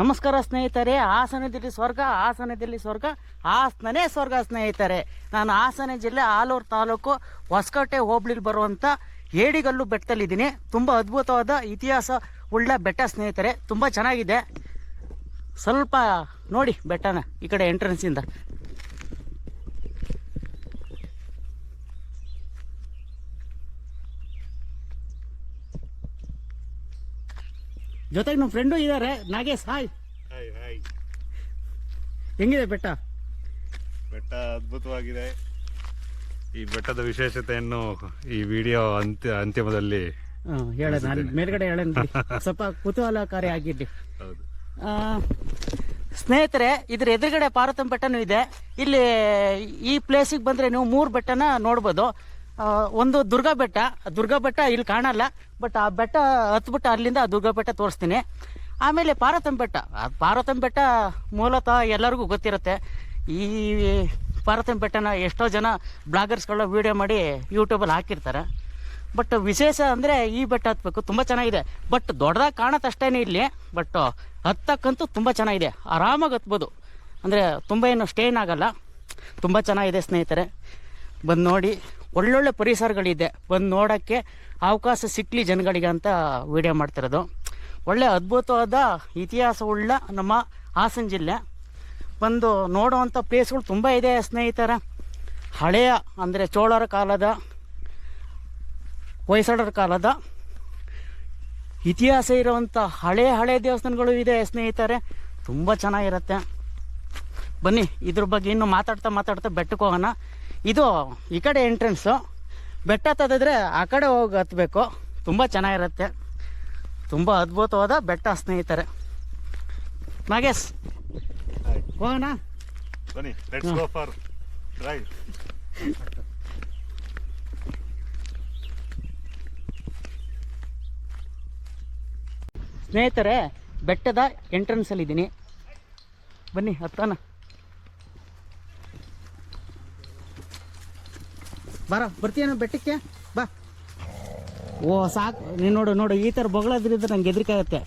ನಮಸ್ಕಾರ ಸ್ನೇಹಿತರೆ ಹಾಸನದಲ್ಲಿ ಸ್ವರ್ಗ ಹಾಸನದಲ್ಲಿ ಸ್ವರ್ಗ, ಹಾಸನನೇ ಸ್ವರ್ಗ ಸ್ನೇಹಿತರೆ. ನಾನು ಹಾಸನ ಜಿಲ್ಲೆ ಆಲೂರು ತಾಲೂಕು ಹೊಸಕೋಟೆ ಹೋಬಳಿಲಿ ಬರುವಂಥ ಏಡಿಗಲ್ಲು ಬೆಟ್ಟದಲ್ಲಿದ್ದೀನಿ. ತುಂಬ ಅದ್ಭುತವಾದ ಇತಿಹಾಸ ಉಳ್ಳ ಬೆಟ್ಟ ಸ್ನೇಹಿತರೆ, ತುಂಬ ಚೆನ್ನಾಗಿದೆ. ಸ್ವಲ್ಪ ನೋಡಿ ಬೆಟ್ಟನ, ಈ ಕಡೆ ಎಂಟ್ರೆನ್ಸಿಂದ ಜೊತೆಗೆ ನಮ್ಮ ಫ್ರೆಂಡು ಇದ್ದಾರೆ ನಾಗೇಶ್ ಹಾಯ್ ಹಾಯ್ ಹಾಯ್ ಹೆಂಗಿದೆ ಬೆಟ್ಟ? ಬೆಟ್ಟ ಅದ್ಭುತವಾಗಿದೆ. ಈ ಬೆಟ್ಟದ ವಿಶೇಷತೆಯನ್ನು ಈ ವಿಡಿಯೋ ಅಂತ್ಯ ಅಂತಿಮದಲ್ಲಿ ಹ್ಮ್, ಹೇಳ ನಾನು ಮೇಲ್ಗಡೆ ಹೇಳ ಸ್ವಲ್ಪ ಕುತೂಹಲಕಾರಿ ಆಗಿದ್ದೆ. ಹೌದು. ಆ, ಸ್ನೇಹಿತರೆ ಇದ್ರ ಎದುರುಗಡೆ ಪಾರ್ವತಂ ಬೆಟ್ಟನೂ ಇದೆ. ಇಲ್ಲಿ ಈ ಪ್ಲೇಸಿಗೆ ಬಂದರೆ ನೀವು ಮೂರು ಬೆಟ್ಟನ ನೋಡ್ಬೋದು. ಒಂದು ದುರ್ಗಾ ಬೆಟ್ಟ. ದುರ್ಗಾ ಬೆಟ್ಟ ಇಲ್ಲಿ ಕಾಣಲ್ಲ ಬಟ್ ಆ ಬೆಟ್ಟ ಹತ್ಬಿಟ್ಟು ಅಲ್ಲಿಂದ ಆ ದುರ್ಗಾ ಬೆಟ್ಟ ತೋರಿಸ್ತೀನಿ. ಆಮೇಲೆ ಪಾರ್ವತಂ ಬೆಟ್ಟ. ಆ ಪಾರ್ವತಂ ಬೆಟ್ಟ ಮೂಲತಃ ಎಲ್ಲರಿಗೂ ಗೊತ್ತಿರುತ್ತೆ. ಈ ಪಾರ್ವತಂ ಬೆಟ್ಟನ ಎಷ್ಟೋ ಜನ ಬ್ಲಾಗರ್ಸ್ಗಳ ವೀಡಿಯೋ ಮಾಡಿ ಯೂಟ್ಯೂಬಲ್ಲಿ ಹಾಕಿರ್ತಾರೆ. ಬಟ್ ವಿಶೇಷ ಅಂದರೆ ಈ ಬೆಟ್ಟ ಹತ್ಬೇಕು, ತುಂಬ ಚೆನ್ನಾಗಿದೆ. ಬಟ್ ದೊಡ್ಡದಾಗಿ ಕಾಣತ್ತಷ್ಟೇನೆ ಇಲ್ಲಿ ಬಟ್ ಹತ್ತಕ್ಕಂತೂ ತುಂಬ ಚೆನ್ನಾಗಿದೆ. ಆರಾಮಾಗಿ ಹತ್ಬೋದು. ಅಂದರೆ ತುಂಬ ಏನು ಸ್ಟೇನ್ ಆಗಲ್ಲ. ತುಂಬ ಚೆನ್ನಾಗಿದೆ ಸ್ನೇಹಿತರೆ. ಬಂದು ನೋಡಿ ಒಳ್ಳೊಳ್ಳೆ ಪರಿಸರಗಳಿದೆ. ಬಂದು ನೋಡೋಕ್ಕೆ ಅವಕಾಶ ಸಿಕ್ಕಲಿ ಜನಗಳಿಗೆ ಅಂತ ವಿಡಿಯೋ ಮಾಡ್ತಿರೋದು. ಒಳ್ಳೆ ಅದ್ಭುತವಾದ ಇತಿಹಾಸವುಳ್ಳ ನಮ್ಮ ಹಾಸನ ಜಿಲ್ಲೆ. ಬಂದು ನೋಡುವಂಥ ಪ್ಲೇಸ್ಗಳು ತುಂಬ ಇದೆ ಸ್ನೇಹಿತರ. ಹಳೆಯ ಅಂದರೆ ಚೋಳರ ಕಾಲದ, ಹೊಯ್ಸಳರ ಕಾಲದ ಇತಿಹಾಸ ಇರುವಂಥ ಹಳೆ ಹಳೆ ದೇವಸ್ಥಾನಗಳು ಇದೆ ಸ್ನೇಹಿತರೆ. ತುಂಬ ಚೆನ್ನಾಗಿರುತ್ತೆ. ಬನ್ನಿ ಇದ್ರ ಬಗ್ಗೆ ಇನ್ನೂ ಮಾತಾಡ್ತಾ ಮಾತಾಡ್ತಾ ಬೆಟ್ಟಕ್ಕೆ ಹೋಗೋಣ. ಇದು ಈ ಕಡೆ ಎಂಟ್ರೆನ್ಸು ಬೆಟ್ಟ ತದಿದ್ರೆ ಆ ಕಡೆ ಹೋಗಿ ಹತ್ಬೇಕು. ತುಂಬ ಚೆನ್ನಾಗಿರುತ್ತೆ. ತುಂಬ ಅದ್ಭುತವಾದ ಬೆಟ್ಟ ಸ್ನೇಹಿತರೆ. ನಾಗೇಶ್ ಹೋಗೋಣ? ಸ್ನೇಹಿತರೆ ಬೆಟ್ಟದ ಎಂಟ್ರೆನ್ಸಲ್ಲಿ ಇದ್ದೀನಿ ಬನ್ನಿ ಹತ್ತೋಣ. ಬರ ಬರ್ತೀಯನ ಬೆಟ್ಟಕ್ಕೆ? ಬಾ. ಓ, ಸಾಕು. ನೀನು ನೋಡು ನೋಡು, ಈ ಥರ ಬೊಗಳದ್ರಿಂದ ನಂಗೆ ಹೆದರಿಕೆ ಆಗುತ್ತೆ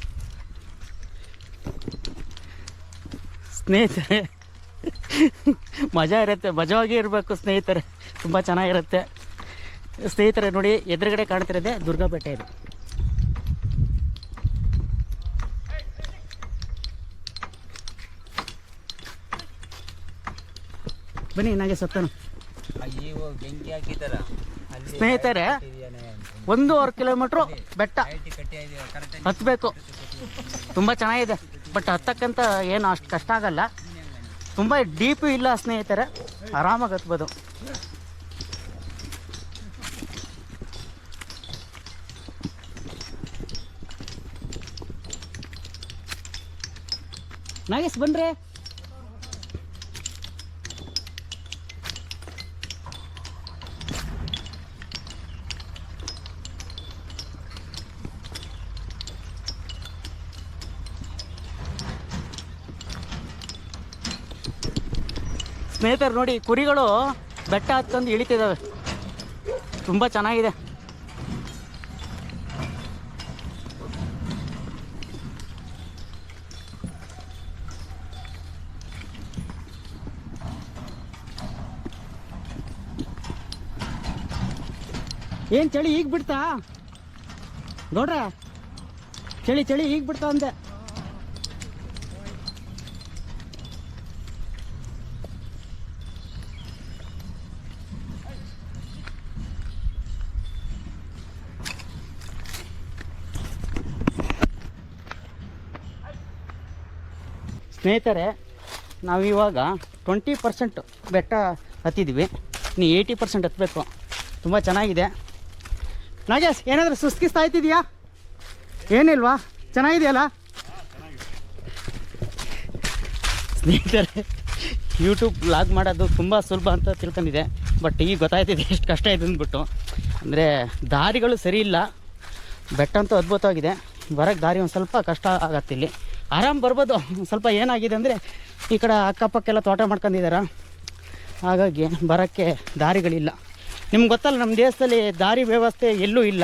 ಸ್ನೇಹಿತರೆ, ಮಜಾ ಇರುತ್ತೆ, ಮಜವಾಗಿ ಇರಬೇಕು ಸ್ನೇಹಿತರೆ. ತುಂಬ ಚೆನ್ನಾಗಿರುತ್ತೆ. ಸ್ನೇಹಿತರೆ, ನೋಡಿ, ಎದುರುಗಡೆ ಕಾಣ್ತಿರೋದೆ ದುರ್ಗಾ ಬೆಟ್ಟ ಇದು. ಬನ್ನಿ ನನಗೆ ಸತ್ತನು ಸ್ನೇಹಿತರೆ ಒಂದೂವರೆ ಕಿಲೋಮೀಟ್ರು ಬೆಟ್ಟ. ಹತ್ತಬೇಕು ತುಂಬ ಚೆನ್ನಾಗಿದೆ. ಬಟ್ ಹತ್ತಕ್ಕಂತ ಏನು ಅಷ್ಟು ಕಷ್ಟ ಆಗಲ್ಲ. ತುಂಬ ಡೀಪು ಇಲ್ಲ ಸ್ನೇಹಿತರೆ. ಆರಾಮಾಗಿ ಹತ್ಬೋದು. ನಾಗೇಶ್ ಬನ್ರಿ ಸ್ನೇಹಿತರು ನೋಡಿ, ಕುರಿಗಳು ಬೆಟ್ಟ ಹತ್ಕೊಂಡು ಇಳಿತಿದ್ದಾವೆ. ತುಂಬ ಚೆನ್ನಾಗಿದೆ. ಏನು ಚಳಿ ಈಗ ಬಿಡ್ತಾ? ನೋಡ್ರ, ಚಳಿ ಚಳಿ ಈಗ ಬಿಡ್ತಾ ಅಂದೆ. ಸ್ನೇಹಿತರೆ ನಾವಿವಾಗ ಟ್ವೆಂಟಿ ಪರ್ಸೆಂಟ್ ಬೆಟ್ಟ ಹತ್ತಿದ್ವಿ. ನೀ ಏಯ್ಟಿ ಪರ್ಸೆಂಟ್ ಹತ್ತಬೇಕು ತುಂಬ ಚೆನ್ನಾಗಿದೆ. ನಾಗೇಶ್, ಏನಾದರೂ ಸುಸ್ಕಿಸ್ತಾ ಆಯ್ತಿದೆಯಾ ಏನಿಲ್ವಾ? ಚೆನ್ನಾಗಿದೆಯಲ್ಲ? ಸ್ನೇಹಿತರೆ ಯೂಟ್ಯೂಬ್ ಲಾಗ್ ಮಾಡೋದು ತುಂಬ ಸುಲಭ ಅಂತ ತಿಳ್ಕೊಂಡಿದೆ ಬಟ್ ಈಗ ಗೊತ್ತಾಯ್ತಿದೆ ಎಷ್ಟು ಕಷ್ಟ ಇದೆ ಅಂದ್ಬಿಟ್ಟು. ಅಂದರೆ ದಾರಿಗಳು ಸರಿ ಇಲ್ಲ. ಬೆಟ್ಟ ಅಂತೂ ಅದ್ಭುತವಾಗಿದೆ. ಬರೋಕ್ಕೆ ದಾರಿ ಒಂದು ಸ್ವಲ್ಪ ಕಷ್ಟ ಆಗತ್ತೆ ಇಲ್ಲಿ. ಆರಾಮ್ ಬರ್ಬೋದು. ಸ್ವಲ್ಪ ಏನಾಗಿದೆ ಅಂದರೆ ಈ ಕಡೆ ಅಕ್ಕಪಕ್ಕೆಲ್ಲ ತೋಟ ಮಾಡ್ಕೊಂಡಿದಾರ? ಹಾಗಾಗಿ ಬರೋಕ್ಕೆ ದಾರಿಗಳಿಲ್ಲ. ನಿಮ್ಗೆ ಗೊತ್ತಲ್ಲ ನಮ್ಮ ದೇಶದಲ್ಲಿ ದಾರಿ ವ್ಯವಸ್ಥೆ ಎಲ್ಲೂ ಇಲ್ಲ.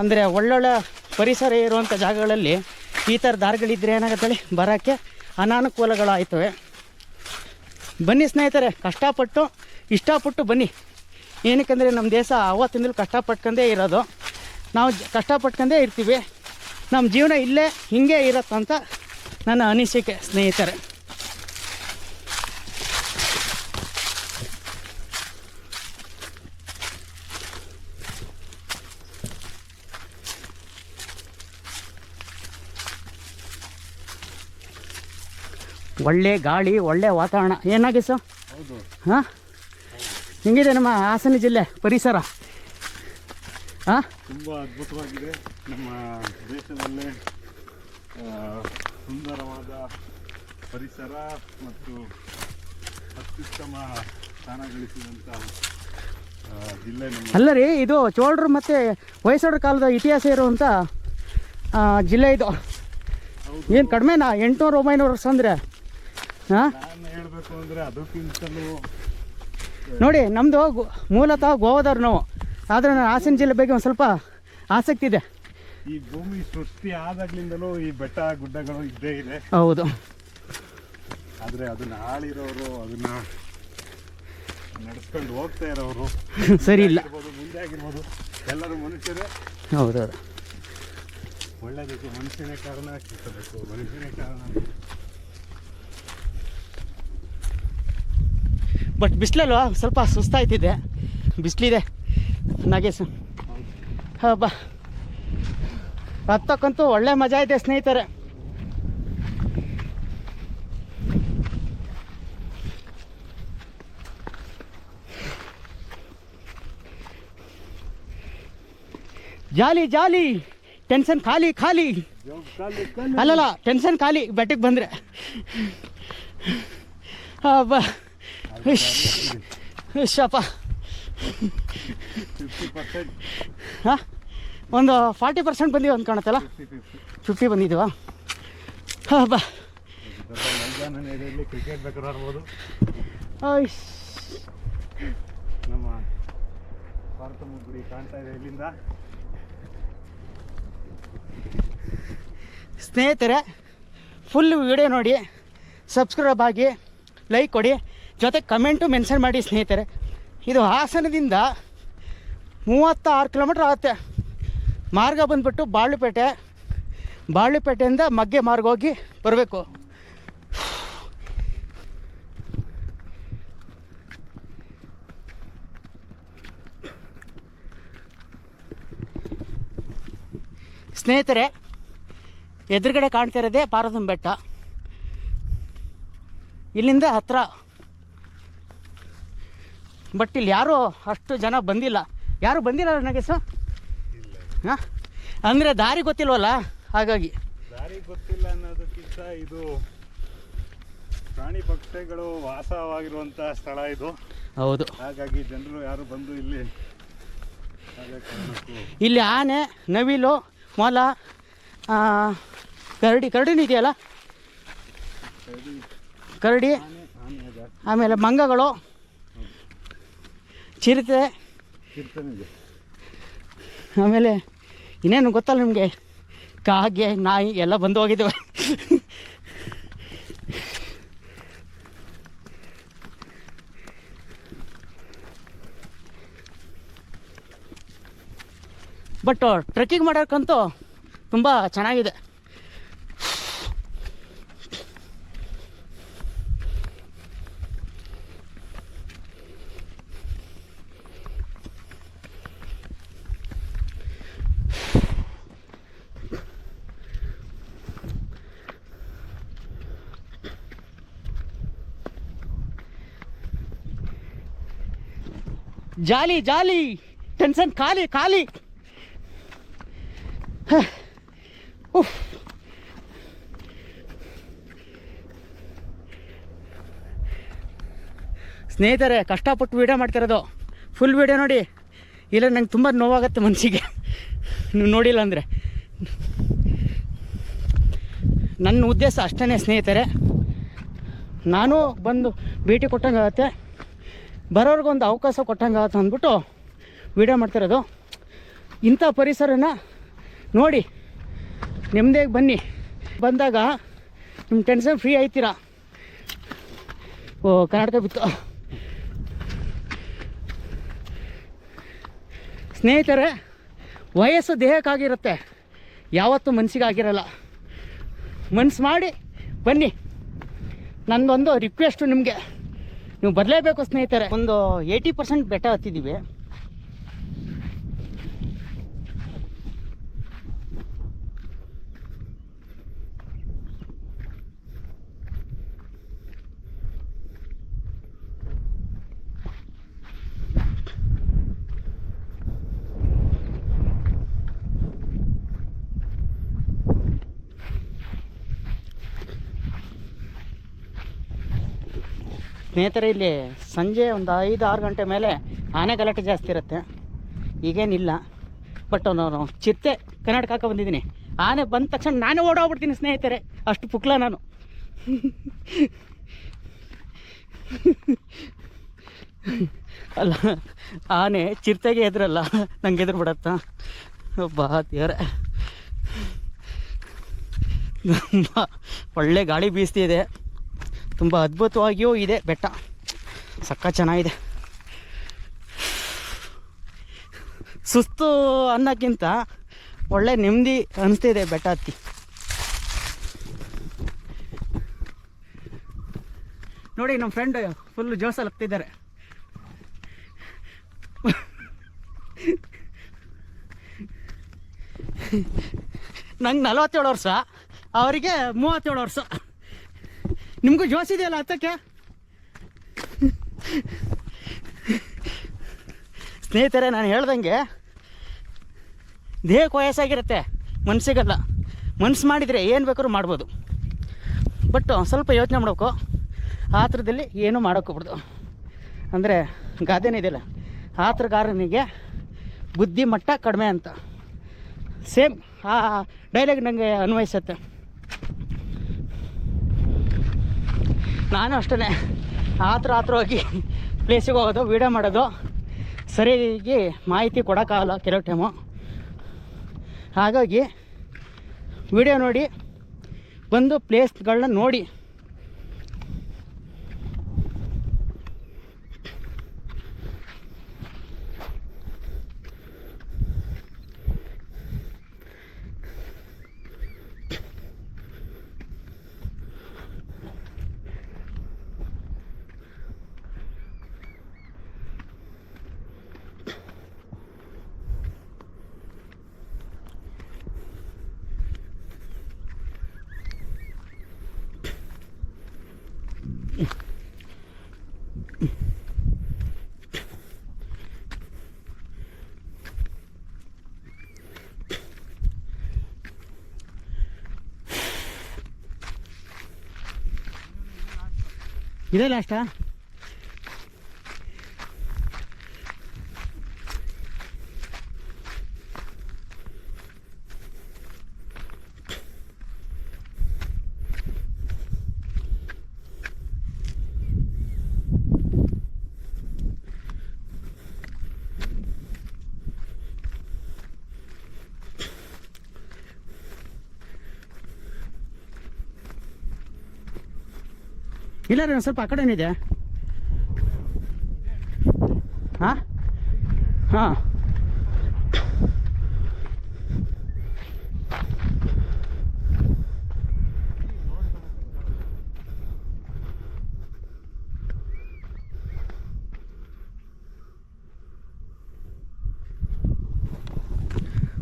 ಅಂದರೆ ಒಳ್ಳೊಳ್ಳೆ ಪರಿಸರ ಇರುವಂಥ ಜಾಗಗಳಲ್ಲಿ ಈ ಥರ ದಾರಿಗಳಿದ್ರೆ ಏನಾಗತ್ತೇಳಿ ಬರೋಕ್ಕೆ ಅನಾನುಕೂಲಗಳಾಯ್ತವೆ ಬನ್ನಿ ಸ್ನೇಹಿತರೆ, ಕಷ್ಟಪಟ್ಟು, ಇಷ್ಟಪಟ್ಟು ಬನ್ನಿ. ಏನಕ್ಕಂದರೆ ನಮ್ಮ ದೇಶ ಅವತ್ತಿಂದಲೂ ಕಷ್ಟಪಟ್ಕೊಂಡೇ ಇರೋದು. ನಾವು ಕಷ್ಟಪಟ್ಕೊಂಡೇ ಇರ್ತೀವಿ. ನಮ್ಮ ಜೀವನ ಇಲ್ಲೇ ಹಿಂಗೆ ಇರತ್ತಂತ ನನ್ನ ಅನಿಸಿಕೆ ಸ್ನೇಹಿತರೆ. ಒಳ್ಳೆ ಗಾಳಿ ಒಳ್ಳೆ ವಾತಾವರಣ. ಏನಾಗಿ ಸರ್? ಹಾಂ? ಹೆಂಗಿದೆ ನಮ್ಮ ಹಾಸನ ಜಿಲ್ಲೆ ಪರಿಸರ? ಹಾಂ? ತುಂಬ ಅದ್ಭುತವಾಗಿದೆ. ನಮ್ಮ ದೇಶದಲ್ಲೇ ಸುಂದರವಾದ ಪರಿಸರ ಮತ್ತು ಅತ್ಯುತ್ತಮ ಸ್ಥಾನ ಗಳಿಸಿದಂತಹ ಆ, ಜಿಲ್ಲೆ ನಮ್ಮ ಅಲ್ಲ ರೀ ಇದು ಚೋಳರು ಮತ್ತು ಹೊಯ್ಸಳರ ಕಾಲದ ಇತಿಹಾಸ ಇರುವಂಥ ಆ, ಜಿಲ್ಲೆ ಇದು. ಏನು ಕಡಿಮೆನಾ? ಎಂಟುನೂರು ಒಂಬೈನೂರು ವರ್ಷ ಅಂದರೆ? ಹಾಂ ನಾನು ಹೇಳಬೇಕು ಅಂದರೆ ಅದಕ್ಕಿಂತಲೂ ನೋಡಿ ನಮ್ಮದು ಮೂಲತಃ ಗೋವಾದವ್ರು ನಾವು. ಆದರೆ ನಾನು ಹಾಸನ ಜಿಲ್ಲೆ ಬಗ್ಗೆ ಒಂದು ಸ್ವಲ್ಪ ಆಸಕ್ತಿ ಇದೆ. ಈ ಭೂಮಿ ಸೃಷ್ಟಿ ಆದಾಗ್ಲಿಂದಲೂ ಈ ಬೆಟ್ಟ ಗುಡ್ಡಗಳು ಇದ್ದೇ ಇದೆ. ಹೌದು. ಆದರೆ ಅದನ್ನ ಆಳಿರೋರು ಅದನ್ನ ನಡ್ಸ್ಕೊಂಡು ಹೋಗ್ತಾ ಇರೋರು. ಸರಿ ಇಲ್ಲ. ಆಗಿರ್ಬೋದು ಮುಂದೆ ಆಗಿರ್ಬೋದು. ಎಲ್ಲರೂ ಮನುಷ್ಯರೇ. ಹೌದೌದು. ಒಳ್ಳೇದಕ್ಕೆ ಮನುಷ್ಯನೇ ಕಾರಣ ಕೆಟ್ಟಬೇಕು ಮನುಷ್ಯನೇ ಕಾರಣ. ಬಟ್ ಬಿಸಿಲಲ್ವಾ? ಸ್ವಲ್ಪ ಸುಸ್ತಾಯ್ತಿದೆ. ಬಿಸಿಲಿದೆ. ನಾಗೇಶ್ ಹಬ್ಬ. ಹತ್ತಕ್ಕಂತೂ ಒಳ್ಳೆ ಮಜಾ ಇದೆ ಸ್ನೇಹಿತರೆ. ಜಾಲಿ ಜಾಲಿ ಟೆನ್ಷನ್ ಖಾಲಿ ಖಾಲಿ. ಅಲ್ಲಲ್ಲ ಟೆನ್ಷನ್ ಖಾಲಿ ಬೆಟ್ಟಕ್ಕೆ ಬಂದರೆ. ಹಬ್ಬ ಶಪ ಫಿಫ್ಟಿ ಪರ್ಸೆಂಟ್ ಹಾಂ? ಒಂದು ಫಾರ್ಟಿ ಪರ್ಸೆಂಟ್ ಬಂದಿವೆ ಅಂತ ಕಾಣುತ್ತಲ್ಲ ಫಿಫ್ಟಿ ಬಂದಿದ್ದೀವಾ ಹಾಂ ಬಾ. ಕ್ರಿಕೆಟ್ ಬೇಕಾದ್ರೆ ಆಡ್ಬೋದು ಆಯ್ಸ್. ನಮ್ಮ ಭಾರತ ಮುಗ್ಗುರಿ ಕಾಣ್ತಾ ಇದೆ ಇಲ್ಲಿಂದ. ಸ್ನೇಹಿತರೆ ಫುಲ್ ವಿಡಿಯೋ ನೋಡಿ ಸಬ್ಸ್ಕ್ರೈಬ್ ಆಗಿ ಲೈಕ್ ಕೊಡಿ ಜೊತೆ ಕಮೆಂಟು ಮೆನ್ಷನ್ ಮಾಡಿ ಸ್ನೇಹಿತರೆ. ಇದು ಹಾಸನದಿಂದ ಮೂವತ್ತಾರು ಕಿಲೋಮೀಟ್ರ್ ಆಗುತ್ತೆ. ಮಾರ್ಗ ಬಂದ್ಬಿಟ್ಟು ಬಾಳುಪೇಟೆ ಬಾಳುಪೇಟೆಯಿಂದ ಮಗ್ಗೆ ಮಾರ್ಗ ಹೋಗಿ ಬರಬೇಕು. ಸ್ನೇಹಿತರೆ, ಎದುರುಗಡೆ ಕಾಣ್ತಾ ಇರೋದೇ ಪಾರದಂ ಬೆಟ್ಟ. ಇಲ್ಲಿಂದ ಹತ್ರ. ಬಟ್ ಇಲ್ಲಿ ಯಾರೂ ಅಷ್ಟು ಜನ ಬಂದಿಲ್ಲ. ಯಾರು ಬಂದಿಲ್ಲ ನನಗೆ ಸರ್ ಹಾಂ? ಅಂದರೆ ದಾರಿ ಗೊತ್ತಿಲ್ವಲ್ಲ? ಹಾಗಾಗಿ. ದಾರಿ ಗೊತ್ತಿಲ್ಲ ಅನ್ನೋದಕ್ಕಿಂತ ಇದು ಪ್ರಾಣಿ ಪಕ್ಷಿಗಳು ವಾಸವಾಗಿರುವಂಥ ಸ್ಥಳ ಇದು. ಹೌದು. ಹಾಗಾಗಿ ಜನರು ಯಾರು ಬಂದು ಇಲ್ಲಿ ಇಲ್ಲಿ ಆನೆ ನವಿಲು ಮೊಲ ಕರಡಿ ಕರಡಿನೂ ಇದೆಯಲ್ಲ? ಕರಡಿ. ಆಮೇಲೆ ಮಂಗಗಳು. ಚಿರತೆ. ಆಮೇಲೆ ಇನ್ನೇನು ಗೊತ್ತಲ್ಲ ನಿಮಗೆ? ಕಾಗೆ ನಾಯಿ ಎಲ್ಲ ಬಂದು ಹೋಗಿದ್ದೇವೆ ಬಟ್ ಟ್ರೆಕ್ಕಿಂಗ್ ಮಾಡೋಕ್ಕಂತೂ ತುಂಬ ಚೆನ್ನಾಗಿದೆ. ಜಾಲಿ ಜಾಲಿ. ಟೆನ್ಷನ್ ಖಾಲಿ ಖಾಲಿ. ಸ್ನೇಹಿತರೆ, ಕಷ್ಟಪಟ್ಟು ವೀಡಿಯೋ ಮಾಡ್ತಿರೋದು. ಫುಲ್ ವೀಡಿಯೋ ನೋಡಿ. ಇಲ್ಲ, ನಂಗೆ ತುಂಬ ನೋವಾಗತ್ತೆ ಮನಸ್ಸಿಗೆ ನೀವು ನೋಡಿಲ್ಲ ಅಂದರೆ. ನನ್ನ ಉದ್ದೇಶ ಅಷ್ಟೇ ಸ್ನೇಹಿತರೆ. ನಾನು ಬಂದು ಭೇಟಿ ಕೊಟ್ಟಂಗೆ ಆಗುತ್ತೆ ಬರೋರ್ಗೊಂದು ಅವಕಾಶ ಕೊಟ್ಟಂಗೆ ಆಗುತ್ತೆ ಅಂದ್ಬಿಟ್ಟು ವೀಡಿಯೋ ಮಾಡ್ತಿರೋದು. ಇಂಥ ಪರಿಸರನ ನೋಡಿ, ನೆಮ್ಮದಿಯಾಗಿ ಬನ್ನಿ. ಬಂದಾಗ ನಿಮ್ಮ ಟೆನ್ಷನ್ ಫ್ರೀ ಆಯ್ತೀರಾ? ಓ, ಕರ್ನಾಟಕ ಬಿತ್ತು. ಸ್ನೇಹಿತರೆ, ವಯಸ್ಸು ದೇಹಕ್ಕಾಗಿರುತ್ತೆ. ಯಾವತ್ತೂ ಮನಸ್ಸಿಗಾಗಿರಲ್ಲ ಮನ್ಸು ಮಾಡಿ ಬನ್ನಿ. ನನ್ನದೊಂದು ರಿಕ್ವೆಸ್ಟು ನಿಮಗೆ. ನೀವು ಬರಲೇಬೇಕು ಸ್ನೇಹಿತರೆ. ಒಂದು ಏಯ್ಟಿ ಪರ್ಸೆಂಟ್ ಬೆಟ್ಟ ಹತ್ತಿದ್ದೀವಿ. ಸ್ನೇಹಿತರೆ, ಇಲ್ಲಿ ಸಂಜೆ ಒಂದು ಐದು ಆರು ಗಂಟೆ ಮೇಲೆ ಆನೆ ಗಲಾಟೆ ಜಾಸ್ತಿ ಇರುತ್ತೆ. ಈಗೇನಿಲ್ಲ. ಬಟ್ ಅವನು ಚಿರತೆ ಕರ್ನಾಟಕ ಹಾಕ ಬಂದಿದ್ದೀನಿ. ಆನೆ ಬಂದ ತಕ್ಷಣ ನಾನೇ ಓಡೋಗ್ಬಿಡ್ತೀನಿ ಸ್ನೇಹಿತರೆ. ಅಷ್ಟು ಪುಕ್ಲ ನಾನು. ಅಲ್ಲ, ಆನೆ ಚಿರತೆಗೆ ಎದ್ರಲ್ಲ, ನಂಗೆ ಎದುರು ಬಿಡತ್ತಾ. ತುಂಬ ಒಳ್ಳೆ ಗಾಳಿ ಬೀಸ್ತಿದೆ. ತುಂಬ ಅದ್ಭುತವಾಗಿಯೂ ಇದೆ. ಬೆಟ್ಟ ಸಕ್ಕ ಚೆನ್ನಾಗಿದೆ. ಸುಸ್ತು ಅನ್ನೋಕ್ಕಿಂತ ಒಳ್ಳೆ ನೆಮ್ಮದಿ ಅನಿಸ್ತಿದೆ ಬೆಟ್ಟ ಹತ್ತಿ. ನೋಡಿ ನಮ್ಮ ಫ್ರೆಂಡ್ ಫುಲ್ ಜೋಸಲ್ಲಿ ಹತ್ತಿದ್ದಾರೆ. ನಂಗೆ ನಲವತ್ತೇಳು ವರ್ಷ, ಅವರಿಗೆ ಮೂವತ್ತೇಳು ವರ್ಷ. ನಿಮಗೂ ಜೋಸ್ ಇದೆಯಲ್ಲ ಹತ್ತಕ್ಕೆ? ಸ್ನೇಹಿತರೆ, ನಾನು ಹೇಳ್ದಂಗೆ ದೇಹಕ್ಕೆ ವಯಸ್ಸಾಗಿರುತ್ತೆ ಮನಸ್ಸಿಗಲ್ಲ ಮನಸ್ಸು ಮಾಡಿದರೆ ಏನು ಬೇಕಾದ್ರೂ ಮಾಡ್ಬೋದು. ಬಟ್ ಸ್ವಲ್ಪ ಯೋಚನೆ ಮಾಡಬೇಕು. ಆ ಥರದಲ್ಲಿ ಏನೂ ಮಾಡೋಕ್ಕೋಗ್ಬಿಡ್ದು ಅಂದರೆ ಗಾದೆನೇ ಇದೆಯಲ್ಲ ಆತರಗಾರನಿಗೆ ಬುದ್ಧಿಮಟ್ಟ ಕಡಿಮೆ ಅಂತ. ಸೇಮ್ ಆ ಡೈಲಾಗ್ ನನಗೆ ಅನ್ವಯಿಸುತ್ತೆ. ನಾನು ಅಷ್ಟೇ ಆತ್ರ ಆತ್ರ ಹೋಗಿ ಪ್ಲೇಸಿಗೆ ಹೋಗೋದು ವೀಡಿಯೋ ಮಾಡೋದು. ಸರಿಯಾಗಿ ಮಾಹಿತಿ ಕೊಡೋಕ್ಕಾಗಲ್ಲ ಕೆಲವು ಟೈಮು ಹಾಗಾಗಿ ವಿಡಿಯೋ ನೋಡಿ, ಬಂದು ಪ್ಲೇಸ್ಗಳನ್ನ ನೋಡಿ. ಇದೇ ಲಾಸ್ಟಾ ಇಲ್ಲ ರೀ ಸ್ವಲ್ಪ ಆ ಕಡೆ ಏನಿದೆ ಹಾಂ? ಹಾಂ.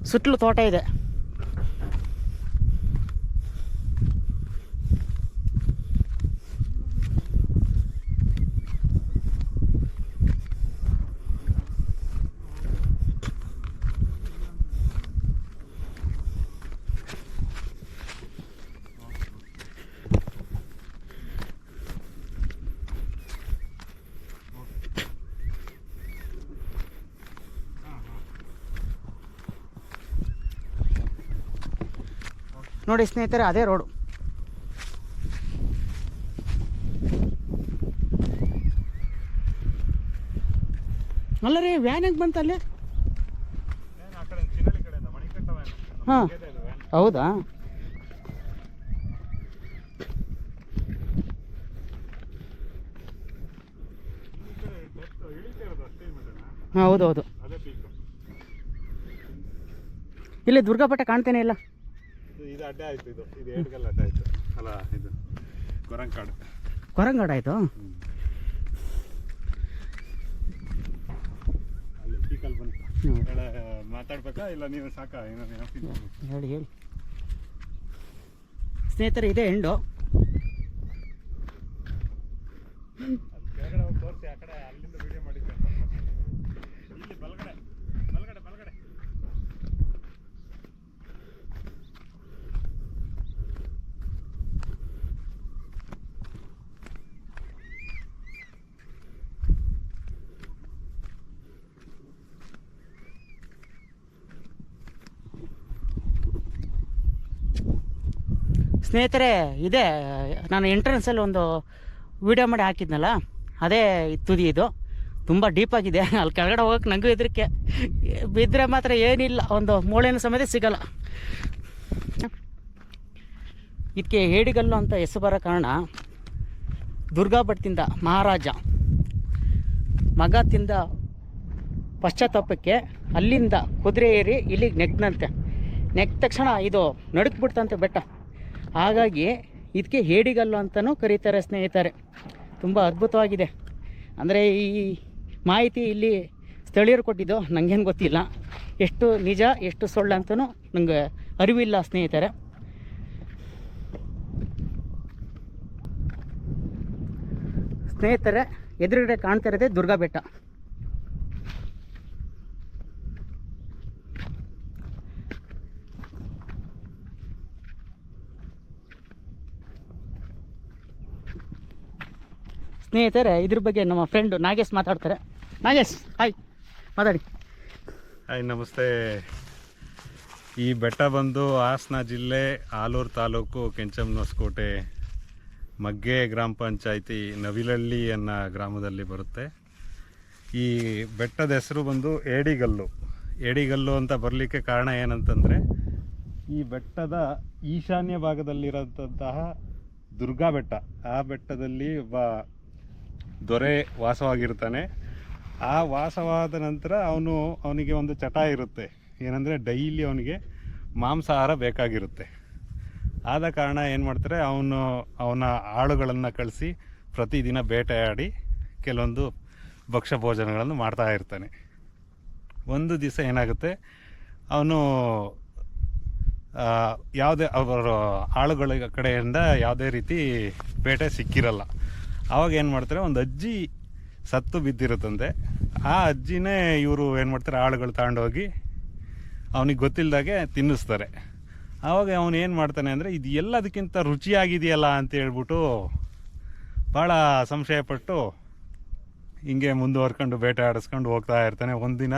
ಸುತ್ತಲೂ ತೋಟ ಇದೆ. ನೋಡಿ ಸ್ನೇಹಿತರೆ ಅದೇ ರೋಡು ಅಲ್ಲ? ರೀ ವ್ಯಾನ್ ಹೆಂಗೆ ಬಂತಲ್ಲಿ ಹಾಂ. ಹೌದಾ? ಹಾಂ ಇಲ್ಲಿ ದುರ್ಗಾಪಟ್ಟ ಕಾಣ್ತೇನೆ ಇಲ್ಲ? ಇದು ಅಡ್ಡ ಆಯ್ತು ಇದು. ಇದು ಏಡ್ಗಲ್ ಅಡ್ಡ ಆಯ್ತು. ಅಲ್ಲ ಇದು ಕೊರಂಕಾಡು ಕೊರಂಗಾಡ ಆಯಿತು? ಅಲ್ಲಿ ಪೀಕಲ್ಲಿ ಬಂತು. ಹ್ಞೂ ಹೇಳ ಮಾತಾಡ್ಬೇಕಾ? ಇಲ್ಲ ನೀವು ಸಾಕಾ? ಏನೋ ನೆನಪಿಲ್ಲ ಹೇಳಿ ಹೇಳಿ. ಸ್ನೇಹಿತರೆ ಇದೇ ಎಂಡು ಅಲ್ಲಿ ಕೆಳಗಡೆ ಹೋಗಿ ತೋರಿಸಿ ಆ ಕಡೆ ಅಲ್ಲಿಂದ ವಿಡಿಯೋ ಮಾಡಿದ್ದೆ ಸ್ನೇಹಿತರೆ, ಇದೆ, ನಾನು ಎಂಟ್ರೆನ್ಸಲ್ಲಿ ಒಂದು ವಿಡಿಯೋ ಮಾಡಿ ಹಾಕಿದ್ನಲ್ಲ, ಅದೇ ತುದಿ ಇದು. ತುಂಬ ಡೀಪಾಗಿದೆ ಅಲ್ಲಿ ಕೆಳಗಡೆ ಹೋಗೋಕೆ ನನಗೂ ಹೆದರಿಕೆ. ಬಿದ್ದರೆ ಮಾತ್ರ ಏನಿಲ್ಲ, ಒಂದು ಮೂಳೆನ ಸಮೇತ ಸಿಗಲ್ಲ. ಇದಕ್ಕೆ ಹೇಡಿಗಲ್ಲು ಅಂತ ಹೆಸರು ಬರೋ ಕಾರಣ, ದುರ್ಗಾ ಭಟ್ದಿಂದ ಮಹಾರಾಜ. ಮಗ ತಿಂದ ಪಶ್ಚಾತ್ತಾಪಕ್ಕೆ ಅಲ್ಲಿಂದ ಕುದುರೆ ಏರಿ ಇಲ್ಲಿಗೆ ನೆಗ್ನಂತೆ ನೆಗ್ದ ತಕ್ಷಣ ಇದು ನಡುಕ್ಬಿಡ್ತಂತೆ ಬೆಟ್ಟ. ಹಾಗಾಗಿ ಇದಕ್ಕೆ ಹೇಡಿಗಲ್ಲು ಅಂತಲೂ ಕರೀತಾರೆ ಸ್ನೇಹಿತರೆ. ತುಂಬ ಅದ್ಭುತವಾಗಿದೆ. ಅಂದರೆ ಈ ಮಾಹಿತಿ ಇಲ್ಲಿ ಸ್ಥಳೀಯರು ಕೊಟ್ಟಿದ್ದು ನನಗೇನು ಗೊತ್ತಿಲ್ಲ. ಎಷ್ಟು ನಿಜ, ಎಷ್ಟು ಸುಳ್ಳು ಅಂತಲೂ ನನಗೆ ಅರಿವಿಲ್ಲ ಸ್ನೇಹಿತರೆ. ಸ್ನೇಹಿತರೆ, ಎದುರುಗಡೆ ಕಾಣ್ತಾ ಇರೋದೇ ದುರ್ಗಾ ಬೆಟ್ಟ ಸ್ನೇಹಿತರೆ, ಇದ್ರ ಬಗ್ಗೆ ನಮ್ಮ ಫ್ರೆಂಡ್ ನಾಗೇಶ್ ಮಾತಾಡ್ತಾರೆ. ನಾಗೇಶ್ ಹಾಯ್ ಮಾತಾಡಿ. ಹಾಯ್ ನಮಸ್ತೆ. ಈ ಬೆಟ್ಟ ಬಂದು ಹಾಸನ ಜಿಲ್ಲೆ ಆಲೂರು ತಾಲೂಕು ಕೆಂಚಮ್ಮನಹೊಸಕೋಟೆ ಮಗ್ಗೆ ಗ್ರಾಮ ಪಂಚಾಯಿತಿ ನವಿಲಹಳ್ಳಿ ಅನ್ನೋ ಗ್ರಾಮದಲ್ಲಿ ಬರುತ್ತೆ. ಈ ಬೆಟ್ಟದ ಹೆಸರು ಬಂದು ಏಡಿಗಲ್ಲು. ಏಡಿಗಲ್ಲು ಅಂತ ಬರಲಿಕ್ಕೆ ಕಾರಣ ಏನಂತಂದರೆ, ಈ ಬೆಟ್ಟದ ಈಶಾನ್ಯ ಭಾಗದಲ್ಲಿರೋಂತಹ ದುರ್ಗಾ ಬೆಟ್ಟ. ಆ ಬೆಟ್ಟದಲ್ಲಿ ಒಬ್ಬ ದೊರೆ ವಾಸವಾಗಿರ್ತಾನೆ. ಆ ವಾಸವಾದ ನಂತರ ಅವನು ಅವನಿಗೆ ಒಂದು ಚಟ ಇರುತ್ತೆ. ಏನಂದರೆ ಡೈಲಿ ಅವನಿಗೆ ಮಾಂಸಾಹಾರ ಬೇಕಾಗಿರುತ್ತೆ. ಆದ ಕಾರಣ ಏನು ಮಾಡ್ತಾರೆ, ಅವನು ಅವನ ಆಳುಗಳನ್ನು ಕಳಿಸಿ ಪ್ರತಿದಿನ ಬೇಟೆಯಾಡಿ ಕೆಲವೊಂದು ಭಕ್ಷ್ಯ ಭೋಜನಗಳನ್ನು ಮಾಡ್ತಾ ಇರ್ತಾನೆ. ಒಂದು ದಿವಸ ಏನಾಗುತ್ತೆ, ಅವನು ಯಾವುದೇ ಅವರ ಆಳುಗಳ ಕಡೆಯಿಂದ ಯಾವುದೇ ರೀತಿ ಬೇಟೆ ಸಿಕ್ಕಿರಲ್ಲ. ಆವಾಗ ಏನು ಮಾಡ್ತಾರೆ, ಒಂದು ಅಜ್ಜಿ ಸತ್ತು ಬಿದ್ದಿರುತ್ತಂತೆ ಆ ಅಜ್ಜಿನೇ ಇವರು ಏನು ಮಾಡ್ತಾರೆ, ಆಳುಗಳು ತಗೊಂಡೋಗಿ ಅವನಿಗೆ ಗೊತ್ತಿಲ್ಲದಾಗೆ ತಿನ್ನಿಸ್ತಾರೆ. ಆವಾಗ ಅವನು ಏನು ಮಾಡ್ತಾನೆ ಅಂದರೆ, ಇದು ಎಲ್ಲದಕ್ಕಿಂತ ರುಚಿಯಾಗಿದೆಯಲ್ಲ ಅಂತ ಹೇಳ್ಬಿಟ್ಟು ಭಾಳ ಸಂಶಯಪಟ್ಟು ಹಿಂಗೆ ಮುಂದುವರ್ಕೊಂಡು ಬೇಟೆ ಆಡಿಸ್ಕೊಂಡು ಹೋಗ್ತಾ ಇರ್ತಾನೆ. ಒಂದಿನ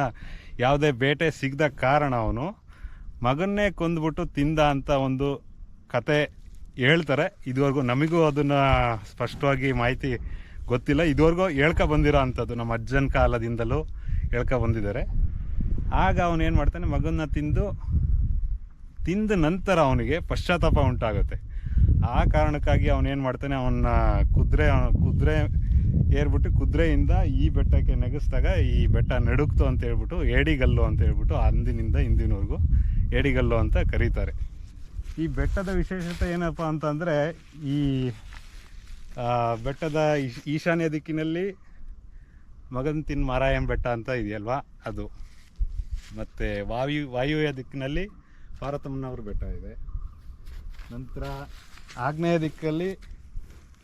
ಯಾವುದೇ ಬೇಟೆ ಸಿಗದ ಕಾರಣ ಅವನು ಮಗನ್ನೇ ಕೊಂದ್ಬಿಟ್ಟು ತಿಂದ ಅಂತ ಒಂದು ಕತೆ ಹೇಳ್ತಾರೆ, ಇದುವರೆಗೂ ನಮಗೂ ಅದನ್ನು ಸ್ಪಷ್ಟವಾಗಿ ಮಾಹಿತಿ ಗೊತ್ತಿಲ್ಲ. ಇದುವರೆಗೂ ಹೇಳ್ಕೊ ಬಂದಿರೋ ಅಂಥದ್ದು ನಮ್ಮ ಅಜ್ಜನ ಕಾಲದಿಂದಲೂ ಹೇಳ್ಕೊ ಬಂದಿದ್ದಾರೆ. ಆಗ ಅವನು ಏನು ಮಾಡ್ತಾನೆ, ಮಗನ್ನ ತಿಂದು, ತಿಂದ ನಂತರ ಅವನಿಗೆ ಪಶ್ಚಾತ್ತಾಪ ಉಂಟಾಗುತ್ತೆ. ಆ ಕಾರಣಕ್ಕಾಗಿ ಅವನೇನು ಮಾಡ್ತಾನೆ, ಅವನ್ನ ಕುದುರೆ ಕುದುರೆ ಏರ್ಬಿಟ್ಟು ಕುದುರೆಯಿಂದ ಈ ಬೆಟ್ಟಕ್ಕೆ ನೆಗೆಸಿದಾಗ ಈ ಬೆಟ್ಟ ನಡುಕ್ತು ಅಂತ ಹೇಳ್ಬಿಟ್ಟು, ಏಡಿಗಲ್ಲು ಅಂತ ಹೇಳ್ಬಿಟ್ಟು ಅಂದಿನಿಂದ ಇಂದಿನವರೆಗೂ ಏಡಿಗಲ್ಲು ಅಂತ ಕರೀತಾರೆ. ಈ ಬೆಟ್ಟದ ವಿಶೇಷತೆ ಏನಪ್ಪ ಅಂತಂದರೆ ಈ ಬೆಟ್ಟದ ಈಶ್- ಈಶಾನ್ಯ ದಿಕ್ಕಿನಲ್ಲಿ ಮಗಂತಿನ್ ತಿನ್ ಮಾರಾಯಂ ಬೆಟ್ಟ ಅಂತ ಇದೆಯಲ್ವಾ? ಅದು. ಮತ್ತು ವಾಯು, ವಾಯುವ್ಯ ದಿಕ್ಕಿನಲ್ಲಿ ಪಾರ್ವತಮ್ಮನವ್ರ ಬೆಟ್ಟ ಇದೆ. ನಂತರ ಆಗ್ನೇಯ ದಿಕ್ಕಲ್ಲಿ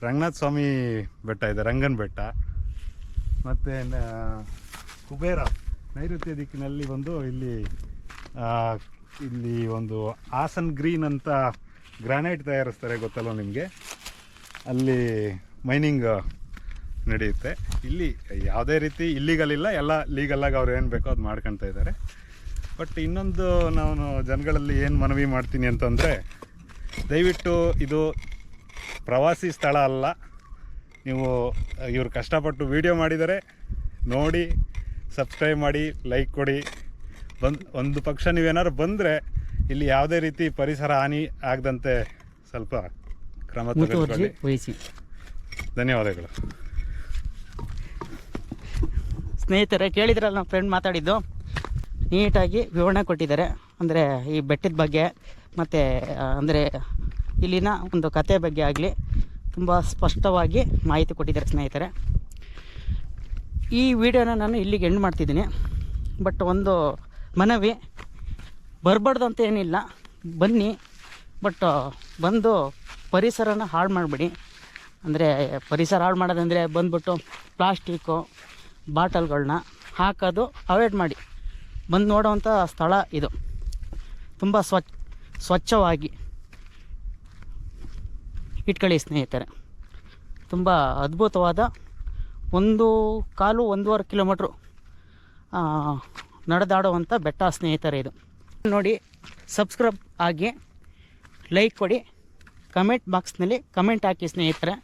ರಂಗನಾಥ ಸ್ವಾಮಿ ಬೆಟ್ಟ ಇದೆ, ರಂಗನ ಬೆಟ್ಟ. ಮತ್ತು ಕುಬೇರ ನೈಋತ್ಯ ದಿಕ್ಕಿನಲ್ಲಿ ಬಂದು ಇಲ್ಲಿ ಇಲ್ಲಿ ಒಂದು ಹಾಸನ್ ಗ್ರೀನ್ ಅಂತ ಗ್ರಾನೈಟ್ ತಯಾರಿಸ್ತಾರೆ ಗೊತ್ತಲ್ಲ ನಿಮಗೆ? ಅಲ್ಲಿ ಮೈನಿಂಗ್ ನಡೆಯುತ್ತೆ. ಇಲ್ಲಿ ಯಾವುದೇ ರೀತಿ ಇಲ್ಲಿಗಲ್ ಇಲ್ಲ, ಎಲ್ಲ ಲೀಗಲ್ಲಾಗಿ ಅವ್ರು ಏನು ಬೇಕೋ ಅದು ಮಾಡ್ಕೊಳ್ತಾ ಇದ್ದಾರೆ. ಬಟ್ ಇನ್ನೊಂದು ನಾನು ಜನಗಳಲ್ಲಿ ಏನು ಮನವಿ ಮಾಡ್ತೀನಿ ಅಂತಂದರೆ, ದಯವಿಟ್ಟು ಇದು ಪ್ರವಾಸಿ ಸ್ಥಳ ಅಲ್ಲ. ನೀವು, ಇವರು ಕಷ್ಟಪಟ್ಟು ವಿಡಿಯೋ ಮಾಡಿದರೆ ನೋಡಿ ಸಬ್ಸ್ಕ್ರೈಬ್ ಮಾಡಿ ಲೈಕ್ ಕೊಡಿ. ಬಂದು ಒಂದು ಪಕ್ಷ ನೀವೇನಾದ್ರು ಬಂದರೆ ಇಲ್ಲಿ ಯಾವುದೇ ರೀತಿ ಪರಿಸರ ಹಾನಿ ಆಗದಂತೆ ಸ್ವಲ್ಪ ಕ್ರಮ ತೆಗೆದುಕೊಳ್ಳಿ. ವಹಿಸಿ. ಧನ್ಯವಾದಗಳು. ಸ್ನೇಹಿತರೆ ಕೇಳಿದ್ರಲ್ಲ ನಮ್ಮ ಫ್ರೆಂಡ್ ಮಾತಾಡಿದ್ದು? ನೀಟಾಗಿ ವಿವರಣೆ ಕೊಟ್ಟಿದ್ದಾರೆ. ಅಂದರೆ ಈ ಬೆಟ್ಟದ ಬಗ್ಗೆ ಮತ್ತು ಅಂದರೆ ಇಲ್ಲಿನ ಒಂದು ಕತೆ ಬಗ್ಗೆ ಆಗಲಿ ತುಂಬ ಸ್ಪಷ್ಟವಾಗಿ ಮಾಹಿತಿ ಕೊಟ್ಟಿದ್ದಾರೆ ಸ್ನೇಹಿತರೆ. ಈ ವಿಡಿಯೋನ ನಾನು ಇಲ್ಲಿಗೆ ಎಂಡ್ ಮಾಡ್ತಿದ್ದೀನಿ. ಬಟ್ ಒಂದು ಮನವಿ ಬರಬಾರ್ದು ಅಂತ ಏನಿಲ್ಲ. ಬನ್ನಿ. ಬಟ್ ಬಂದು ಪರಿಸರನ ಹಾಳು ಮಾಡಿಬಿಡಿ. ಅಂದರೆ ಪರಿಸರ ಹಾಳು ಮಾಡೋದಂದರೆ ಬಂದ್ಬಿಟ್ಟು ಪ್ಲಾಸ್ಟಿಕ್ಕು ಬಾಟಲ್ಗಳನ್ನ ಹಾಕೋದು ಅವಾಯ್ಡ್ ಮಾಡಿ. ಬಂದು ನೋಡೋವಂಥ ಸ್ಥಳ ಇದು. ತುಂಬ ಸ್ವಚ್ಛ ಸ್ವಚ್ಛವಾಗಿ ಇಟ್ಕೊಳ್ಳಿ ಸ್ನೇಹಿತರೆ. ತುಂಬ ಅದ್ಭುತವಾದ ಒಂದು ಕಾಲು ಒಂದೂವರೆ ಕಿಲೋಮೀಟ್ರು ನಡೆದಾಡುವಂಥ ಬೆಟ್ಟ ಸ್ನೇಹಿತರೇ ಇದು. ನೋಡಿ ಸಬ್ಸ್ಕ್ರೈಬ್ ಆಗಿ ಲೈಕ್ ಕೊಡಿ ಕಮೆಂಟ್ ಬಾಕ್ಸ್ನಲ್ಲಿ ಕಮೆಂಟ್ ಹಾಕಿ ಸ್ನೇಹಿತರೆ.